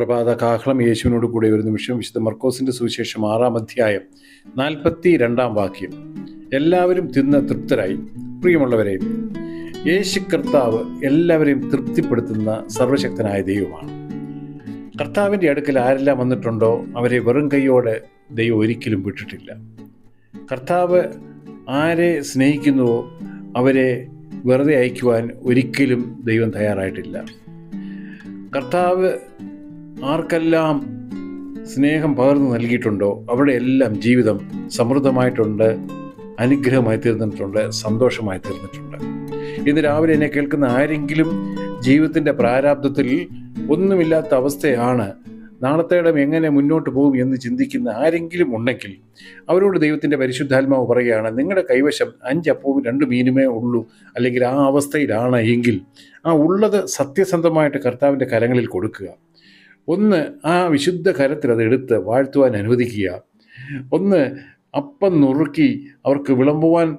പ്രഭാത കാഹളം യേശുവിനോട് കൂടെ ഒരു നിമിഷം വിശുദ്ധ മർക്കോസിന്റെ സുവിശേഷം ആറാം അധ്യായം നാൽപ്പത്തി രണ്ടാം വാക്യം. എല്ലാവരും തിന്ന് തൃപ്തരായി. പ്രിയമുള്ളവരെ യേശു കർത്താവ് എല്ലാവരെയും തൃപ്തിപ്പെടുത്തുന്ന സർവശക്തനായ ദൈവമാണ്. കർത്താവിന്റെ അടുക്കൽ ആരെല്ലാം വന്നിട്ടുണ്ടോ അവരെ വെറും കൈയോടെ ദൈവം ഒരിക്കലും വിട്ടിട്ടില്ല. കർത്താവ് ആരെ സ്നേഹിക്കുന്നുവോ അവരെ വെറുതെ അയക്കുവാൻ ഒരിക്കലും ദൈവം തയ്യാറായിട്ടില്ല. കർത്താവ് ആർക്കെല്ലാം സ്നേഹം പകർന്നു നൽകിയിട്ടുണ്ടോ? അവിടെയെല്ലാം ജീവിതം സമൃദ്ധമായിട്ടുണ്ട് അനുഗ്രഹമായി തീർന്നിട്ടുണ്ട് സന്തോഷമായി തീർന്നിട്ടുണ്ട്. ഇന്ന് രാവിലെ എന്നെ കേൾക്കുന്ന ആരെങ്കിലും ജീവിതത്തിന്റെ പ്രാരാബ്ദത്തിൽ ഒന്നുമില്ലാത്ത അവസ്ഥയാണ് നാളത്തേടം എങ്ങനെ മുന്നോട്ട് പോകും എന്ന് ചിന്തിക്കുന്ന ആരെങ്കിലും ഉണ്ടെങ്കിൽ അവരോട് ദൈവത്തിന്റെ പരിശുദ്ധാത്മാവ് പറയുകയാണ് നിങ്ങളുടെ കൈവശം അഞ്ചപ്പവും രണ്ട് മീനുമേ ഉള്ളൂ. അല്ലെങ്കിൽ ആ അവസ്ഥയിലാണ് എങ്കിൽ ആ ഉള്ളത് സത്യസന്ധമായിട്ട് കർത്താവിന്റെ കരങ്ങളിൽ കൊടുക്കുക. ഒന്ന് ആ വിശുദ്ധ കരത്തിൽ അത് എടുത്ത് വാഴ്ത്തുവാൻ അനുവദിക്കുക. ഒന്ന് അപ്പം നുറുക്കി അവർക്ക് വിളമ്പുവാൻ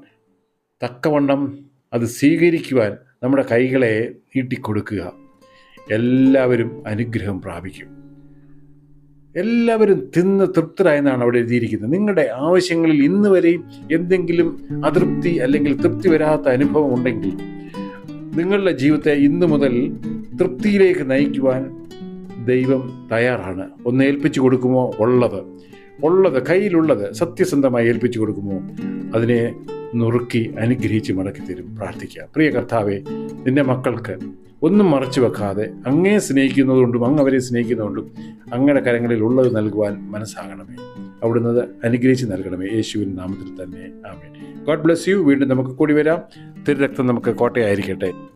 തക്കവണ്ണം അത് സ്വീകരിക്കുവാൻ നമ്മുടെ കൈകളെ നീട്ടിക്കൊടുക്കുക. എല്ലാവരും അനുഗ്രഹം പ്രാപിക്കും. എല്ലാവരും തിന്ന് തൃപ്തരായെന്നാണ് അവിടെ എഴുതിയിരിക്കുന്നത്. നിങ്ങളുടെ ആവശ്യങ്ങളിൽ ഇന്ന് വരെയും എന്തെങ്കിലും അതൃപ്തി അല്ലെങ്കിൽ തൃപ്തി വരാത്ത അനുഭവം ഉണ്ടെങ്കിൽ നിങ്ങളുടെ ജീവിതത്തെ ഇന്നു മുതൽ തൃപ്തിയിലേക്ക് നയിക്കുവാൻ ദൈവം തയ്യാറാണ്. ഒന്ന് ഏൽപ്പിച്ചു കൊടുക്കുമോ? ഉള്ളത്. ഉള്ളത് കയ്യിലുള്ളത് സത്യസന്ധമായി ഏൽപ്പിച്ചു കൊടുക്കുമോ? അതിനെ നുറുക്കി അനുഗ്രഹിച്ച് മടക്കി തരും പ്രാർത്ഥിക്കുക പ്രിയ കർത്താവെ നിന്റെ മക്കൾക്ക് ഒന്നും മറച്ചു വെക്കാതെ അങ്ങേ സ്നേഹിക്കുന്നതുകൊണ്ടും അങ്ങ് അവരെ സ്നേഹിക്കുന്നതുകൊണ്ടും അങ്ങയുടെ കരങ്ങളിൽ ഉള്ളത് നൽകുവാൻ മനസ്സാകണമേ. അവിടുന്ന് അനുഗ്രഹിച്ച് നൽകണമേ. യേശുവിൻ നാമത്തിൽ തന്നെ. ആമേ ഗോഡ് ബ്ലെസ് യു. വീണ്ടും നമുക്ക് കൂടി വരാം. തിരുരക്തം നമുക്ക് കോട്ടയായിരിക്കട്ടെ.